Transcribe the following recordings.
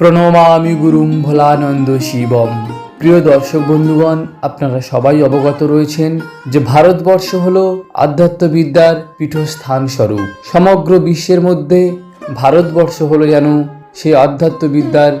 প্রণমামি গুরুম ভোলানন্দ শিবম। প্রিয় দর্শক বন্ধুগণ, আপনারা সবাই অবগত রয়েছেন যে ভারতবর্ষ হল আধ্যাত্মবিদ্যার পীঠস্থান স্বরূপ সমগ্র বিশ্বের মধ্যে ভারতবর্ষ হলো যেন সেই আধ্যাত্মবিদ্যার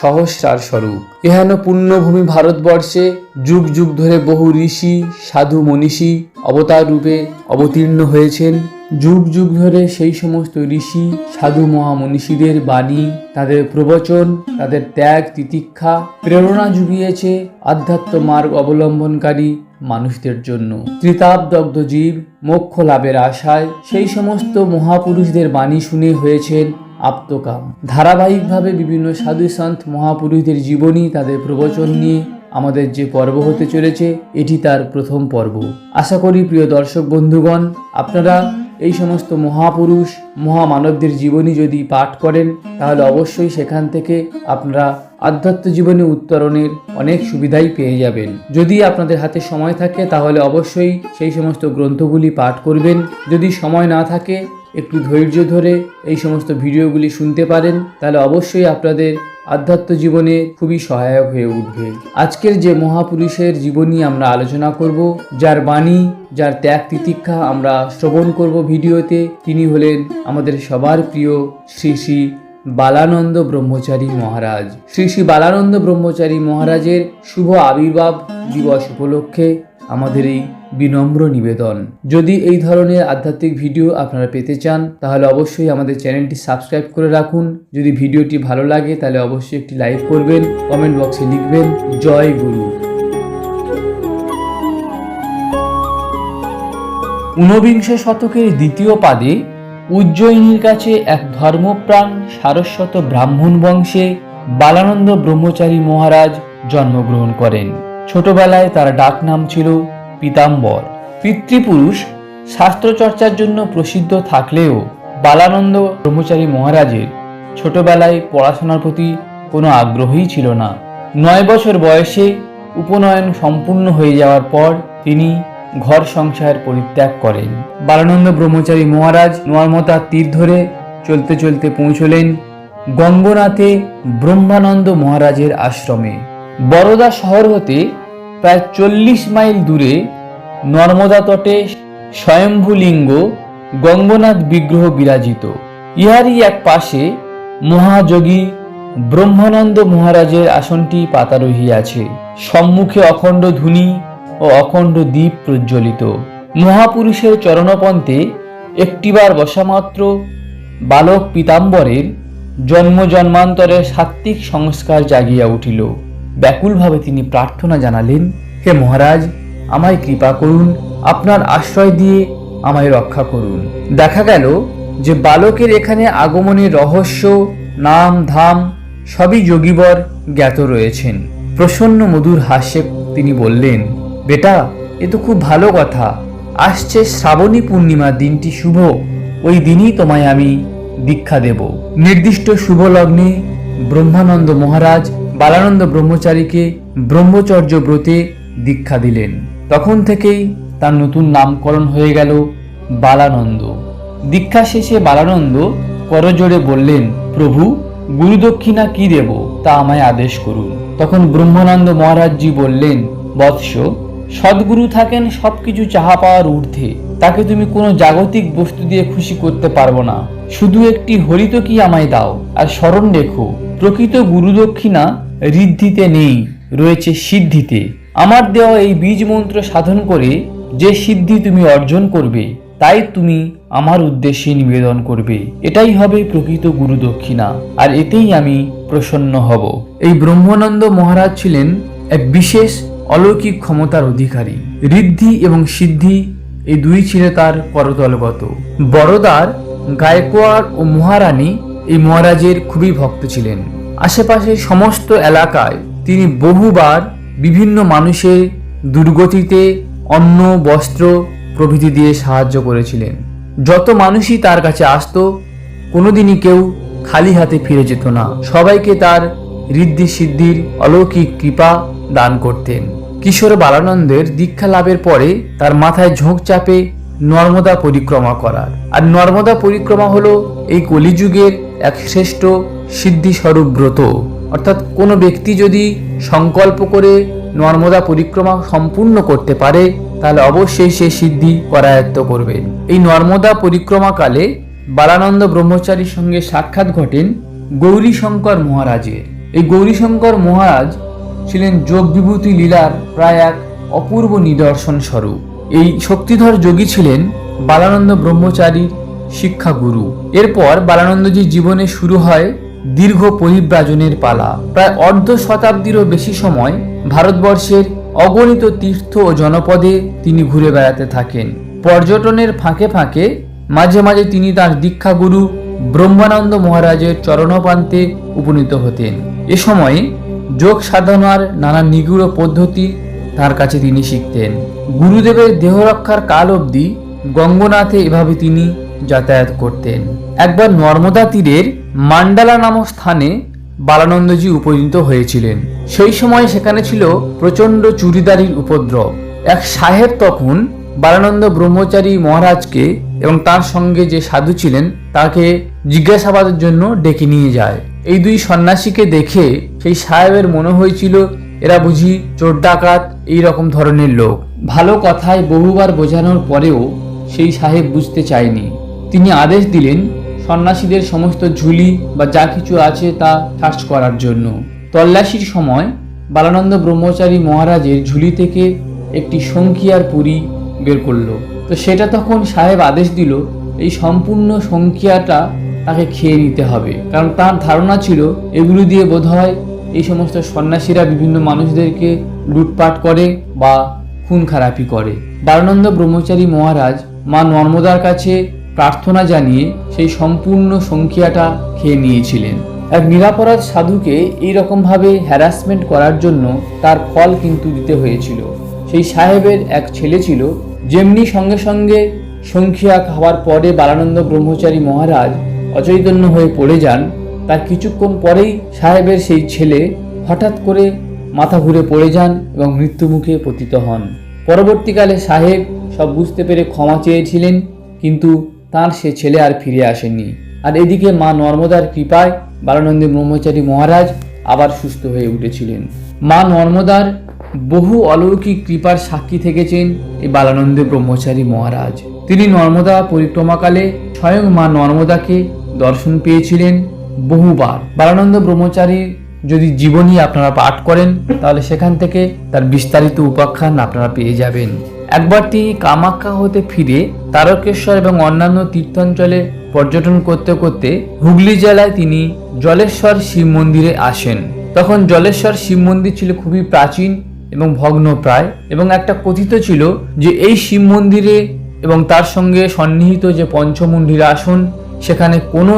সহস্রার স্বরূপ। এহেন পুণ্যভূমি ভারতবর্ষে যুগ যুগ ধরে বহু ঋষি, সাধু, মনীষী অবতার রূপে অবতীর্ণ হয়েছেন। যুগ যুগ ধরে সেই সমস্ত ঋষি, সাধু, মহামনীষীদের বাণী, তাদের প্রবচন, তাদের ত্যাগ, তিতিক্ষা প্রেরণা জুগিয়েছে আধ্যাত্ম মার্গ অবলম্বনকারী মানুষদের জন্য। ত্রিতাবদগ্ধ জীব, মোক্ষ লাভের আশায় সেই সমস্ত মহাপুরুষদের বাণী শুনে হয়েছেন আপ্তকাম ধারাবাহিকভাবে বিভিন্ন সাধু সন্ত মহাপুরুষদের জীবনী, তাদের প্রবচন নিয়ে আমাদের যে পর্ব হতে চলেছে, এটি তার প্রথম পর্ব। আশা করি প্রিয় দর্শক বন্ধুগণ, আপনারা এই সমস্ত মহাপুরুষ, মহামানবদের জীবনী যদি পাঠ করেন, তাহলে অবশ্যই সেখান থেকে আপনারা আধ্যাত্ম জীবনে উত্তরণের অনেক সুবিধাই পেয়ে যাবেন। যদি আপনাদের হাতে সময় থাকে, তাহলে অবশ্যই সেই সমস্ত গ্রন্থগুলি পাঠ করবেন। যদি সময় না থাকে একটু ধৈর্য ধরে এই সমস্ত ভিডিওগুলি শুনতে পারেন, তাহলে অবশ্যই আপনাদের আধ্যাত্ম জীবনে খুবই সহায়ক হয়ে উঠবে। আজকের যে মহাপুরুষের জীবনী আমরা আলোচনা করব, যার বাণী, যার ত্যাগ তিতিক্ষা আমরা শ্রবণ করব ভিডিওতে, তিনি হলেন আমাদের সবার প্রিয় শ্রী শ্রী বালানন্দ ব্রহ্মচারী মহারাজ। শ্রী শ্রী বালানন্দ ব্রহ্মচারী মহারাজের শুভ আবির্ভাব দিবস উপলক্ষে আমাদের এই বিনম্র নিবেদন। যদি এই ধরনের আধ্যাত্মিক ভিডিও আপনারা পেতে চান, তাহলে অবশ্যই আমাদের চ্যানেলটি সাবস্ক্রাইব করে রাখুন। যদি ভিডিওটি ভালো লাগে, তাহলে অবশ্যই একটি লাইক করবেন, কমেন্ট বক্সে লিখবেন, জয় গুরু। ঊনবিংশ শতকের দ্বিতীয় পাদে উজ্জয়িনীর কাছে এক ধর্মপ্রাণ সারস্বত ব্রাহ্মণ বংশে বালানন্দ ব্রহ্মচারী মহারাজ জন্মগ্রহণ করেন। ছোটবেলায় তার ডাক নাম ছিল পীতাম্বর। পিতৃপুরুষ শাস্ত্রচর্চার জন্য প্রসিদ্ধ থাকলেও বালানন্দ ব্রহ্মচারী মহারাজের ছোটবেলায় পড়াশোনার প্রতি কোনো আগ্রহই ছিল না। নয় বছর বয়সে উপনয়ন সম্পূর্ণ হয়ে যাওয়ার পর তিনি ঘর সংসার পরিত্যাগ করেন। বালানন্দ ব্রহ্মচারী মহারাজ নর্মদার তীর ধরে চলতে চলতে পৌঁছলেন গঙ্গনাথে ব্রহ্মানন্দ মহারাজের আশ্রমে। বরোদা শহর হতে প্রায় চল্লিশ মাইল দূরে নর্মদা তটে স্বয়ম্ভুলিঙ্গ গঙ্গনাথ বিগ্রহ বিরাজিত। ইহারই এক পাশে মহাযোগী ব্রহ্মানন্দ মহারাজের আসনটি পাতা রহিয়াছে। সম্মুখে অখণ্ড ধুনি ও অখণ্ড দ্বীপ প্রজ্বলিত। মহাপুরুষের চরণপন্থে একটিবার বসামাত্র বালক পীতাম্বরের জন্ম জন্মান্তরের সাত্ত্বিক সংস্কার জাগিয়া উঠিল। ব্যাকুলভাবে তিনি প্রার্থনা জানালেন, হে মহারাজ, আমায় কৃপা করুন, আপনার আশ্রয় দিয়ে আমায় রক্ষা করুন। দেখা গেল যে বালকের এখানে আগমনের রহস্য, নাম, ধাম সবই যোগীবর জ্ঞাত রয়েছেন। প্রসন্ন মধুর হাস্যে তিনি বললেন, বেটা, এ তো খুব ভালো কথা। আসছে শ্রাবণী পূর্ণিমার দিনটি শুভ, ওই দিনই তোমায় আমি দীক্ষা দেব। নির্দিষ্ট শুভ লগ্নে ব্রহ্মানন্দ মহারাজ বালানন্দ ব্রহ্মচারীকে ব্রহ্মচর্য ব্রতে দীক্ষা দিলেন। তখন থেকেই তার নতুন নামকরণ হয়ে গেল বালানন্দ। দীক্ষা শেষে বালানন্দ করজোড়ে বললেন, প্রভু, গুরুদক্ষিণা কি দেব তা আমায় আদেশ করুন। তখন ব্রহ্মানন্দ মহারাজজি বললেন, বৎস, সদ্গুরু থাকেন সবকিছু চাহা পাওয়ার ঊর্ধ্বে। তাকে তুমি কোনো জাগতিক বস্তু দিয়ে খুশি করতে পারব না। শুধু একটি হরিত কি আমায় দাও, আর স্মরণ রেখো, প্রকৃত গুরুদক্ষিণা ঋদ্ধিতে নেই, রয়েছে সিদ্ধিতে। আমার দেওয়া এই বীজ মন্ত্র সাধন করে যে সিদ্ধি তুমি অর্জন করবে, তাই তুমি আমার উদ্দেশ্যে নিবেদন করবে। এটাই হবে প্রকৃত গুরু দক্ষিণা, আর এতেই আমি প্রসন্ন হব। এই ব্রহ্মানন্দ মহারাজ ছিলেন এক বিশেষ অলৌকিক ক্ষমতার অধিকারী। ঋদ্ধি এবং সিদ্ধি এই দুই ছিল তার করতলগত বড়দার গায়কোয়াড় ও মহারানী এই মহারাজের খুবই ভক্ত ছিলেন। আশেপাশের সমস্ত এলাকায় তিনি বহুবার বিভিন্ন মানুষের দুর্গতিতে অন্ন, বস্ত্র প্রভৃতি দিয়ে সাহায্য করেছিলেন। যত মানুষই তার কাছে আসতো, কোনোদিনই কেউ খালি হাতে ফিরে যেত না। সবাইকে তার ঋদ্ধি সিদ্ধির অলৌকিক কৃপা দান করতেন। কিশোর বালানন্দের দীক্ষা লাভের পরে তার মাথায় ঝোঁক চাপে নর্মদা পরিক্রমা করার। আর নর্মদা পরিক্রমা হলো এই কলিযুগের এক শ্রেষ্ঠ সিদ্ধিস্বরূপ ব্রত। অর্থাৎ কোনো ব্যক্তি যদি সংকল্প করে নর্মদা পরিক্রমা সম্পূর্ণ করতে পারে, তাহলে অবশ্যই সে সিদ্ধি করায়ত্ত করবে। এই নর্মদা পরিক্রমাকালে বালানন্দ ব্রহ্মচারীর সঙ্গে সাক্ষাৎ ঘটেন গৌরীশঙ্কর মহারাজের এই গৌরীশঙ্কর মহারাজ ছিলেন যোগ বিভূতি লীলার প্রায় এক অপূর্ব নিদর্শন স্বরূপ এই শক্তিধর যোগী ছিলেন বালানন্দ ব্রহ্মচারীর শিক্ষাগুরু। এরপর বালানন্দজির জীবনে শুরু হয় দীর্ঘ পরিব্রাজনের পালা। প্রায় অর্ধ শতাব্দীরও বেশি সময় ভারতবর্ষের অগণিত তীর্থ ও জনপদে তিনি ঘুরে বেড়াতে থাকেন। পর্যটনের ফাঁকে ফাঁকে মাঝে মাঝে তিনি তার দীক্ষাগুরু ব্রহ্মানন্দ মহারাজের চরণপান্তে উপনীত হতেন। এ সময়ে যোগ সাধনার নানা নিগুড় পদ্ধতি তার কাছে তিনি শিখতেন। গুরুদেবের দেহরক্ষার কাল অবধি গঙ্গনাথে এভাবে তিনি যাতায়াত করতেন। একবার নর্মদা তীরের মান্ডালা নামক স্থানে বালানন্দজি উপনীত হয়েছিলেন। সেই সময় সেখানে ছিল প্রচণ্ড চুরিদারির উপদ্রব। এক সাহেব তখন বালানন্দ ব্রহ্মচারী মহারাজকে এবং তার সঙ্গে যে সাধু ছিলেন, তাকে জিজ্ঞাসাবাদের জন্য ডেকে নিয়ে যায়। এই দুই সন্ন্যাসীকে দেখে সেই সাহেবের মনে হয়েছিল, এরা বুঝি চোর ডাকাত, এই রকম ধরনের লোক। ভালো কথায় বহুবার বোঝানোর পরেও সেই সাহেব বুঝতে চায়নি। তিনি আদেশ দিলেন সন্ন্যাসীদের সমস্ত ঝুলি বা যা কিছু আছে তা সার্চ করার জন্য। তল্লাশির সময় বালানন্দ ব্রহ্মচারী মহারাজের ঝুলি থেকে একটি সংখিয়ার পুরী বের করল। তো সেটা তখন সাহেব আদেশ দিল, এই সম্পূর্ণ সংখিয়াটা তাকে খেয়ে নিতে হবে। কারণ তার ধারণা ছিল, এগুলো দিয়ে বোধহয় এই সমস্ত সন্ন্যাসীরা বিভিন্ন মানুষদেরকে লুটপাট করে বা খুন খারাপি করে। বারানন্দ ব্রহ্মচারী মহারাজ মা নর্মদার কাছে প্রার্থনা জানিয়ে সেই সম্পূর্ণ সংখ্যাটা খেয়ে নিয়েছিলেন। এক নিরাপরাধ সাধুকে এই রকমভাবে হ্যারাসমেন্ট করার জন্য তার ফল কিন্তু দিতে হয়েছিল। সেই সাহেবের এক ছেলে ছিল, যেমনি সঙ্গে সঙ্গে সংখ্যা খাওয়ার পরে বালানন্দ ব্রহ্মচারী মহারাজ অচৈতন্য হয়ে পড়ে যান, তার কিছুক্ষণ পরেই সাহেবের সেই ছেলে হঠাৎ করে মাথা ঘুরে পড়ে যান এবং মৃত্যুমুখে পতিত হন। পরবর্তীকালে সাহেব সব বুঝতে পেরে ক্ষমা চেয়েছিলেন, কিন্তু তার সে ছেলে আর ফিরে আসেনি আর এদিকে মা নর্মদার কৃপায় বালানন্দ ব্রহ্মচারী মহারাজ আবার সুস্থ হয়ে উঠেছিলেন। মা নর্মদার বহু অলৌকিক কৃপার সাক্ষী থেকেছেন এই বালানন্দ ব্রহ্মচারী মহারাজ। তিনি নর্মদা পরিক্রমাকালে স্বয়ং মা নর্মদাকে দর্শন পেয়েছিলেন বহুবার। বালানন্দ ব্রহ্মচারীর যদি জীবনী আপনারা পাঠ করেন, তাহলে সেখান থেকে তার বিস্তারিত উপাখ্যান আপনারা পেয়ে যাবেন। একবার তিনি কামাখ্যা হতে ফিরে তারকেশ্বর এবং অন্যান্য তীর্থাঞ্চলে পর্যটন করতে করতে হুগলি জেলায় তিনি জলেশ্বর শিব মন্দিরে আসেন। তখন জলেশ্বর শিব মন্দির ছিল খুবই প্রাচীন এবং ভগ্নপ্রায় এবং একটা কথিত ছিল যে এই শিব মন্দিরে এবং তার সঙ্গে সন্নিহিত যে পঞ্চমুণ্ডির আসন, সেখানে কোনো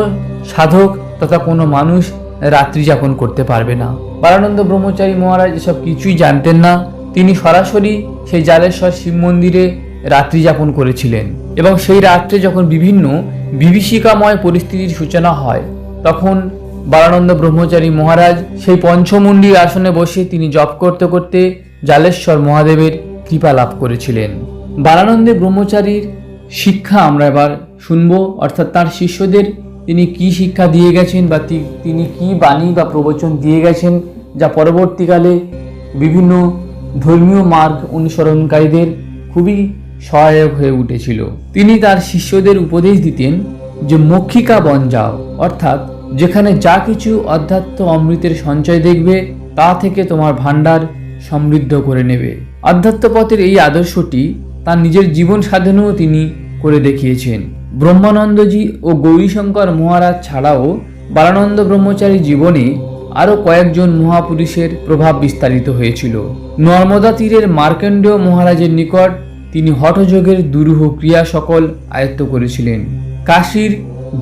সাধক তথা কোনো মানুষ রাত্রি যাপন করতে পারবে না। বারানন্দ ব্রহ্মচারী মহারাজ এসব কিছুই জানতেন না। তিনি সরাসরি সেই জালেশ্বর শিব মন্দিরে রাত্রি যাপন করেছিলেন। এবং সেই রাত্রে যখন বিভিন্ন বিভীষিকাময় পরিস্থিতির সূচনা হয়, তখন বারানন্দ ব্রহ্মচারী মহারাজ সেই পঞ্চমুণ্ডির আসনে বসে তিনি জপ করতে করতে জালেশ্বর মহাদেবের কৃপা লাভ করেছিলেন। বারানন্দে ব্রহ্মচারীর শিক্ষা আমরা এবার শুনব, অর্থাৎ তার শিষ্যদের তিনি কি শিক্ষা দিয়ে গেছেন বা তিনি কি বাণী বা প্রবচন দিয়ে গেছেন, যা পরবর্তীকালে বিভিন্ন ধর্মীয় মার্গ অনুসরণকারীদের খুবই সহায়ক হয়ে উঠেছিল। তিনি তার শিষ্যদের উপদেশ দিতেন যে, মক্ষিকা বন যাও। অর্থাৎ, যেখানে যা কিছু অধ্যাত্ম অমৃতের সঞ্চয় দেখবে, তা থেকে তোমার ভাণ্ডার সমৃদ্ধ করে নেবে। আধ্যাত্ম পথের এই আদর্শটি তার নিজের জীবন সাধনেও তিনি করে দেখিয়েছেন। ব্রহ্মানন্দজি ও গৌরীশঙ্কর মহারাজ ছাড়াও বালানন্দ ব্রহ্মচারী জীবনে আরও কয়েকজন মহাপুরুষের প্রভাব বিস্তারিত হয়েছিল। নর্মদা তীরের মার্কেন্ডেয় মহারাজের নিকট তিনি হঠযোগের দুরূহ ক্রিয়া সকল আয়ত্ত করেছিলেন। কাশীর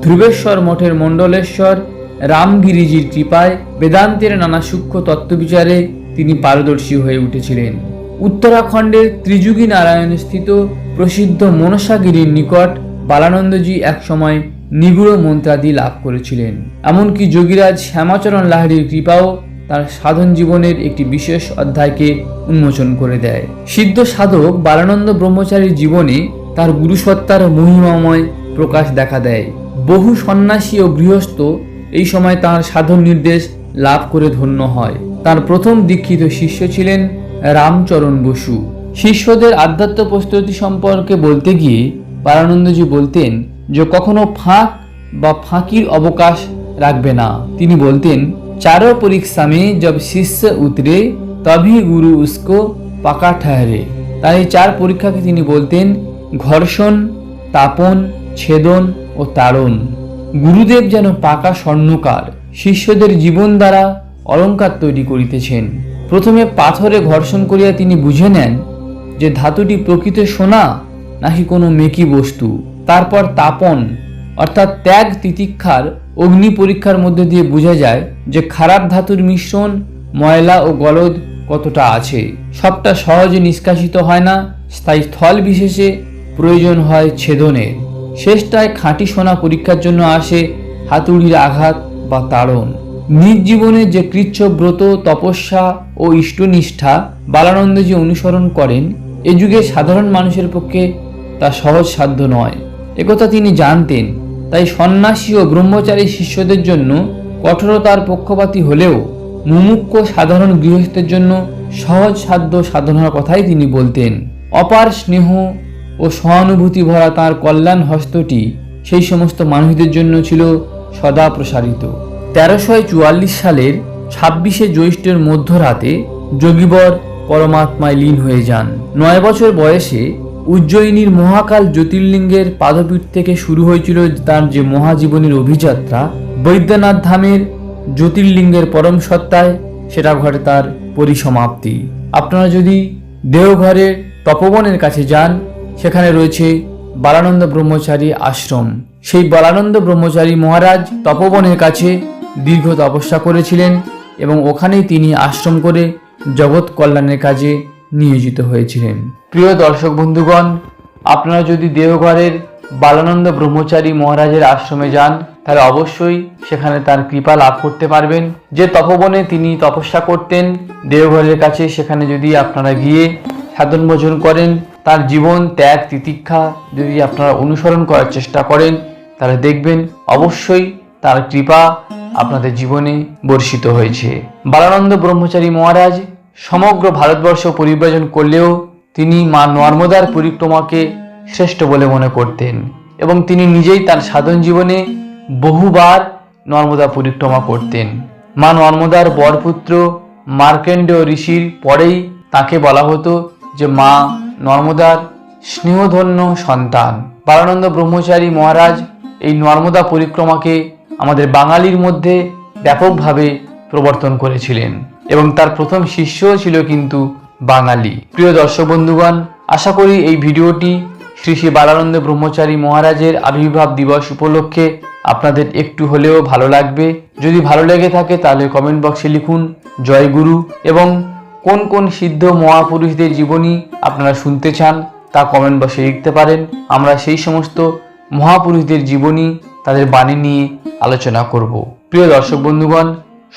ধ্রুবেশ্বর মঠের মণ্ডলেশ্বর রামগিরিজির কৃপায় বেদান্তের নানা সূক্ষ্ম তত্ত্ববিচারে তিনি পারদর্শী হয়ে উঠেছিলেন। উত্তরাখণ্ডের ত্রিযুগী নারায়ণ স্থিত প্রসিদ্ধ মনসাগিরির নিকট বালানন্দজি একসময় নিগুড় মন্ত্রাদি লাভ করেছিলেন। এমনকি যোগীরাজ শ্যামাচরণ লাহিড়ির কৃপাও তার সাধন জীবনের একটি বিশেষ অধ্যায়কে উন্মোচন করে দেয়। সিদ্ধ সাধক বালানন্দ ব্রহ্মচারীর জীবনে তার গুরুসত্তার মহিমাময় প্রকাশ দেখা দেয়। বহু সন্ন্যাসী ও গৃহস্থ এই সময় তার সাধন নির্দেশ লাভ করে ধন্য হয়। তার প্রথম দীক্ষিত শিষ্য ছিলেন রামচরণ বসু। শিষ্যদের আধ্যাত্ম প্রস্তুতি সম্পর্কে বলতে গিয়ে পারানন্দজি বলতেন যে কখনো ফাঁক বা ফাঁকির অবকাশ রাখবে না। তিনি বলতেন চারো পরীক্ষা মে জব শিষ্য উতরে তभी গুরু উসকো পাকা ঠহরে। তার এই চার পরীক্ষাকে তিনি বলতেন, ঘর্ষণ, তাপন, ছেদন ও তাড়ন। গুরুদেব যেন পাকা স্বর্ণকার, শিষ্যদের জীবন দ্বারা অলঙ্কার তৈরি করিতেছেন। প্রথমে পাথরে ঘর্ষণ করিয়া তিনি বুঝে নেন যে, ধাতুটি প্রকৃত সোনা নাকি কোনো মেকি বস্তু? তারপর তাপন, অর্থাৎ ত্যাগ তিতিক্ষার অগ্নি পরীক্ষার মধ্যে দিয়ে বোঝা যায় যে খারাপ ধাতুর মিশ্রণ, ময়লা ও গলদ কতটা আছে। সবটা সহজে নিষ্কাশিত হয় না, স্থায়ী স্থল বিশেষে প্রয়োজন হয় ছেদনের শেষটায় খাঁটি সোনা পরীক্ষার জন্য আসে হাতুড়ির আঘাত বা তাড়ন। নিজ জীবনে যে কৃচ্ছ ব্রত, তপস্যা ও ইষ্টনিষ্ঠা বালানন্দজি অনুসরণ করেন, এ যুগে সাধারণ মানুষের পক্ষে তা সহজ সাধ্য নয়। একথা তিনি জানতেন। তাই সন্ন্যাসী ও ব্রহ্মচারী শিষ্যদের জন্য কঠোরতার পক্ষপাতী হলেও মুমুক্ষ সাধারণ গৃহস্থের জন্য সহজ সাধ্য সাধনার কথাই তিনি বলতেন। অপার স্নেহ ও সহানুভূতি ভরা তার কল্যাণ হস্তটি সেই সমস্ত মানুষদের জন্য ছিল সদা প্রসারিত। তেরোশো চুয়াল্লিশ সালের ছাব্বিশে জ্যৈষ্ঠের মধ্যরাতে যোগীবর পরমাত্মায় লীন হয়ে যান। নয় বছর বয়সে উজ্জয়িনীর মহাকাল জ্যোতির্লিঙ্গের পাদপীঠ থেকে শুরু হয়েছিল তার যে মহাজীবনের অভিযাত্রা। বৈদ্যনাথ ধামের জ্যোতির্লিঙ্গের পরম সত্তায় সেটা ঘটে তার পরিসমাপ্তি। আপনারা যদি দেওঘরের তপবনের কাছে যান, সেখানে রয়েছে বালানন্দ ব্রহ্মচারী আশ্রম। সেই বালানন্দ ব্রহ্মচারী মহারাজ তপবনের কাছে দীর্ঘ তপস্যা করেছিলেন এবং ওখানেই তিনি আশ্রম করে জগৎ কল্যাণের কাজে নিয়োজিত হয়েছিলেন। প্রিয় দর্শক বন্ধুগণ, আপনারা যদি দেওঘরের বালানন্দ ব্রহ্মচারী মহারাজের আশ্রমে যান, তাহলে অবশ্যই সেখানে তার কৃপা লাভ করতে পারবেন। যে তপবনে তিনি তপস্যা করতেন, দেওঘরের কাছে সেখানে যদি আপনারা গিয়ে সাধন ভোজন করেন, তার জীবন ত্যাগ, তিতিক্ষা যদি আপনারা অনুসরণ করার চেষ্টা করেন, তাহলে দেখবেন অবশ্যই তার কৃপা আপনাদের জীবনে বর্ষিত হয়েছে। বালানন্দ ব্রহ্মচারী মহারাজ সমগ্র ভারতবর্ষ পরিব্রজন করলেও তিনি মা নর্মদার পরিক্রমাকে শ্রেষ্ঠ বলে মনে করতেন এবং তিনি নিজেই তার সাধন জীবনে বহুবার নর্মদা পরিক্রমা করতেন। মা নর্মদার বরপুত্র মার্কেন্ডেয় ঋষির পরেই তাকে বলা হতো যে মা নর্মদার স্নেহধন্য সন্তান। বারানন্দ ব্রহ্মচারী মহারাজ এই নর্মদা পরিক্রমাকে আমাদের বাঙালির মধ্যে ব্যাপকভাবে প্রবর্তন করেছিলেন। এবং তার প্রথম শিষ্যও ছিল কিন্তু বাঙালি। প্রিয় দর্শক বন্ধুগণ, আশা করি এই ভিডিওটি শ্রী শ্রী বালানন্দ ব্রহ্মচারী মহারাজের আবির্ভাব দিবস উপলক্ষে আপনাদের একটু হলেও ভালো লাগবে। যদি ভালো লেগে থাকে তাহলে কমেন্ট বক্সে লিখুন, জয় গুরু এবং কোন কোন সিদ্ধ মহাপুরুষদের জীবনী আপনারা শুনতে চান তা কমেন্ট বক্সে লিখতে পারেন। আমরা সেই সমস্ত মহাপুরুষদের জীবনী তাদের বাণী নিয়ে আলোচনা করব। প্রিয় দর্শক বন্ধুগণ,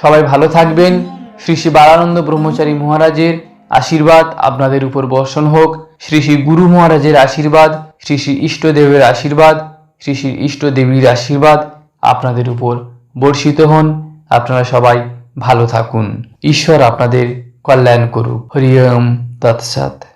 সবাই ভালো থাকবেন। শ্রী শ্রী বালানন্দ ব্রহ্মচারী মহারাজের আশীর্বাদ আপনাদের উপর বর্ষণ হোক। শ্রী শ্রী গুরু মহারাজের আশীর্বাদ, শ্রী শ্রী ইষ্টদেবের আশীর্বাদ, শ্রী শ্রী ইষ্টদেবীর আশীর্বাদ আপনাদের উপর বর্ষিত হন। আপনারা সবাই ভালো থাকুন। ঈশ্বর আপনাদের কল্যাণ করুক। হরি ওম তৎসৎ।